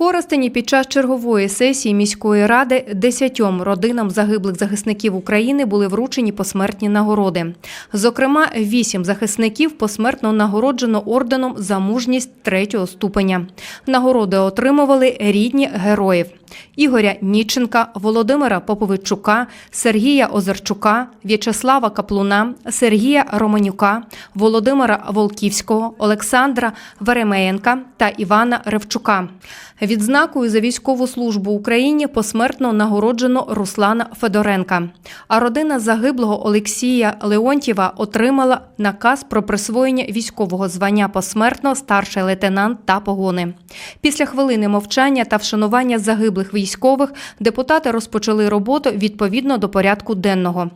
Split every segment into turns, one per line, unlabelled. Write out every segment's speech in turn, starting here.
Коростені під час чергової сесії міської ради десятьом родинам загиблих захисників України були вручені посмертні нагороди. Зокрема, вісім захисників посмертно нагороджено орденом за мужність третього ступеня. Нагороди отримували рідні героїв. Ігоря Ніченка, Володимира Поповичука, Сергія Озерчука, В'ячеслава Каплуна, Сергія Романюка, Володимира Волківського, Олександра Веремеєнка та Івана Ревчука. Відзнакою за військову службу Україні посмертно нагороджено Руслана Федоренка. А родина загиблого Олексія Леонтьєва отримала наказ про присвоєння військового звання посмертно старший лейтенант та погони. Після хвилини мовчання та вшанування загиблих військових депутати розпочали роботу відповідно до порядку денного.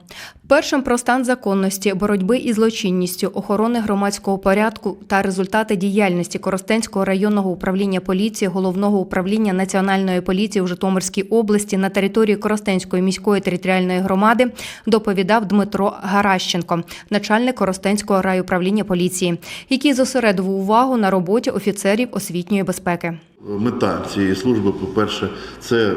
Першим про стан законності, боротьби із злочинністю, охорони громадського порядку та результати діяльності Коростенського районного управління поліції головного управління Національної поліції у Житомирській області на території Коростенської міської територіальної громади доповідав Дмитро Гаращенко, начальник Коростенського райуправління поліції, який зосередив увагу на роботі офіцерів освітньої безпеки.
Мета цієї служби, по-перше, це е,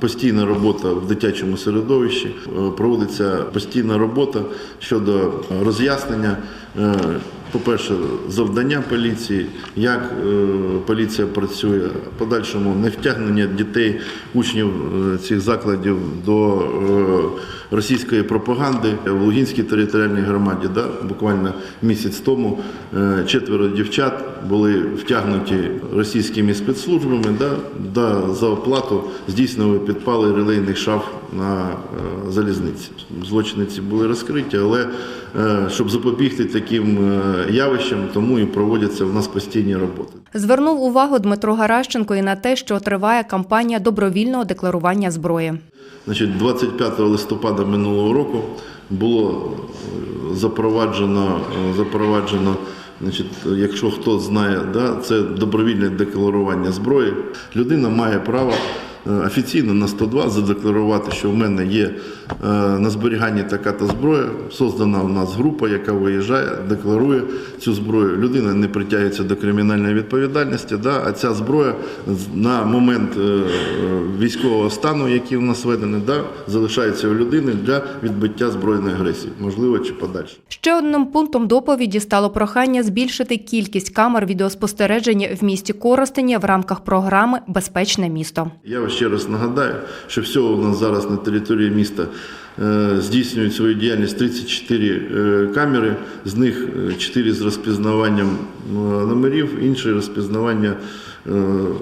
постійна робота в дитячому середовищі. Е, Проводиться постійна робота щодо роз'яснення, е, по-перше, завдання поліції, як е, поліція працює, подальшому не втягнення дітей, учнів е, цих закладів до е, російської пропаганди в Лугінській територіальній громаді. Да, буквально місяць тому четверо дівчат були втягнуті російськими спецслужбами, да, да, за оплату здійснили підпали релейних шаф на залізниці. Злочини ці були розкриті, але щоб запобігти таким е, явищам, тому і проводяться в нас постійні роботи.
Звернув увагу Дмитро Гаращенко і на те, що триває кампанія добровільного декларування зброї.
Значить, 25 листопада минулого року було е, запроваджено, е, запроваджено значить, якщо хто знає, да, це добровільне декларування зброї. Людина має право е, офіційно на 102 задекларувати, що в мене є е, на зберіганні така-та зброя. Создана у нас група, яка виїжджає, декларує цю зброю. Людина не притягується до кримінальної відповідальності, да, а ця зброя на момент е, е, військового стану, який у нас введений, да, залишається у людини для відбиття збройної агресії, можливо, чи подальше.
Ще одним пунктом доповіді стало прохання збільшити кількість камер відеоспостереження в місті Коростені в рамках програми Безпечне місто.
Я ще раз нагадаю, що всього у нас зараз на території міста е, здійснюють свою діяльність 34 е, камери, з них 4 з розпізнаванням е, номерів, інші розпізнавання е,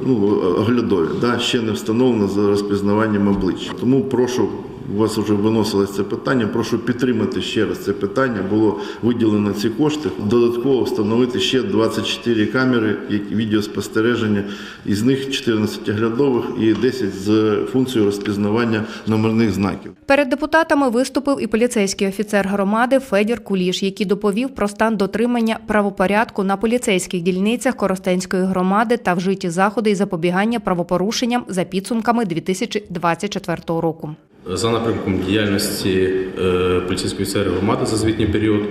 ну, оглядові. Да? Ще не встановлено за розпізнаванням обличчя. Тому прошу. У вас вже виносилось це питання. Прошу підтримати ще раз це питання. Було виділено ці кошти. Додатково встановити ще 24 камери відеоспостереження, із них 14 оглядових і 10 з функцією розпізнавання номерних знаків.
Перед депутатами виступив і поліцейський офіцер громади Федір Куліш, який доповів про стан дотримання правопорядку на поліцейських дільницях Коростенської громади та вжиті заходи із запобігання правопорушенням за підсумками 2024 року.
За напрямком діяльності е, поліцейської офіцерів громади за звітній період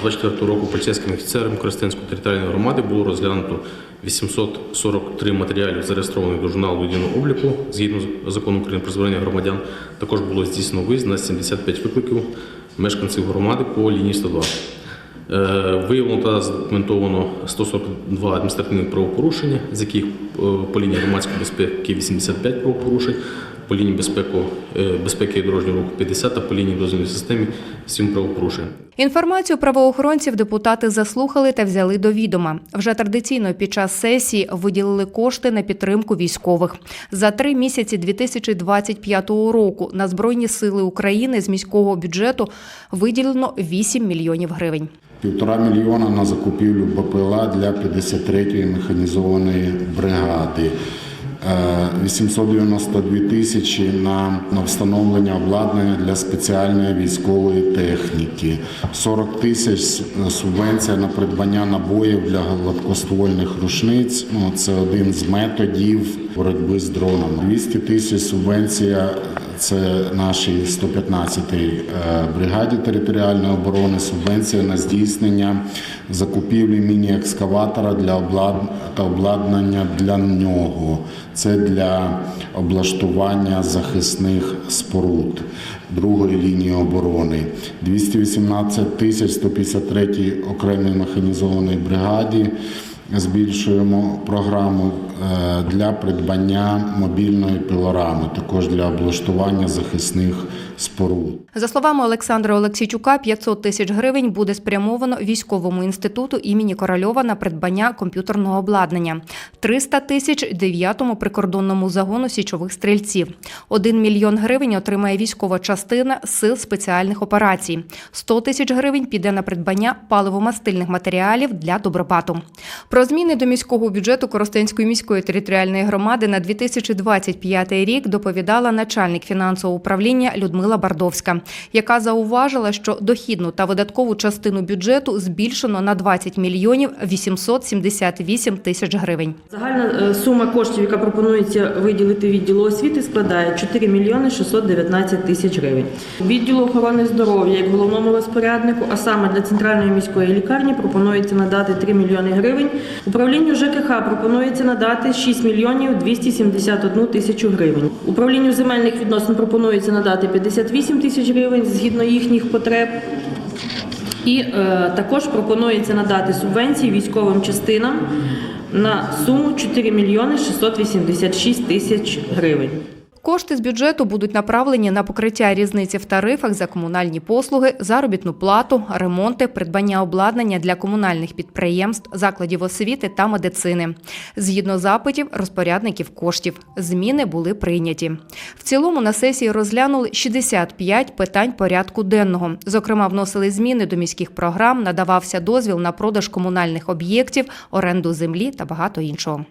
24 року поліцейським офіцерам Коростенської територіальної громади було розглянуто 843 матеріалів, зареєстрованих до журналу єдиного обліку згідно з законом України про звернення громадян. Також було здійснено виїзд на 75 викликів мешканців громади по лінії 102. Е, Виявлено та задокументовано 142 адміністративних правопорушення, з яких е, по лінії громадської безпеки 85 правопорушень, по лінії безпеку, е, безпеки дорожнього руху 50 та по лінії дозвільної системи 7 правопорушень.
Інформацію правоохоронців депутати заслухали та взяли до відома. Вже традиційно під час сесії виділили кошти на підтримку військових. За три місяці 2025 року на Збройні сили України з міського бюджету виділено 8 мільйонів гривень.
Півтора мільйона на закупівлю БПЛА для 53-ї механізованої бригади. Е, 892 тисячі на, встановлення обладнання для спеціальної військової техніки. 40 тисяч е, субвенція на придбання набоїв для гладкоствольних рушниць. Ну, це один з методів боротьби з дронами. 200 тисяч субвенція це нашій 115-й е, бригаді територіальної оборони, субвенція на здійснення закупівлі міні-екскаватора для облад... та обладнання для нього. Це для облаштування захисних споруд другої лінії оборони. 218 тисяч 153 окремій механізованій бригаді збільшуємо програму для придбання мобільної пилорами, також для облаштування захисних споруд.
За словами Олександра Олексійчука, 500 тисяч гривень буде спрямовано військовому інституту імені Корольова на придбання комп'ютерного обладнання, 300 тисяч – 9-му прикордонному загону січових стрільців. 1 мільйон гривень отримає військова частина сил спеціальних операцій. 100 тисяч гривень піде на придбання паливомастильних матеріалів для добробату. Про зміни до міського бюджету Коростенської міської територіальної громади на 2025 рік доповідала начальник фінансового управління Людмила Бардовська, яка зауважила, що дохідну та видаткову частину бюджету збільшено на 20 мільйонів 878 тисяч гривень.
Загальна е, сума коштів, яка пропонується виділити відділу освіти, складає 4 мільйони 619 тисяч гривень. Відділу охорони здоров'я як головному розпоряднику, а саме для центральної міської лікарні, пропонується надати 3 мільйони гривень. Управлінню ЖКХ пропонується надати 6 мільйонів 271 тисячу гривень. Управлінню земельних відносин пропонується надати 58 тисяч гривень згідно їхніх потреб. І е, також пропонується надати субвенції військовим частинам на суму 4 мільйони 686 тисяч гривень.
Кошти з бюджету будуть направлені на покриття різниці в тарифах за комунальні послуги, заробітну плату, ремонти, придбання обладнання для комунальних підприємств, закладів освіти та медицини. Згідно запитів розпорядників коштів, зміни були прийняті. В цілому на сесії розглянули 65 питань порядку денного. Зокрема, вносили зміни до міських програм, надавався дозвіл на продаж комунальних об'єктів, оренду землі та багато іншого.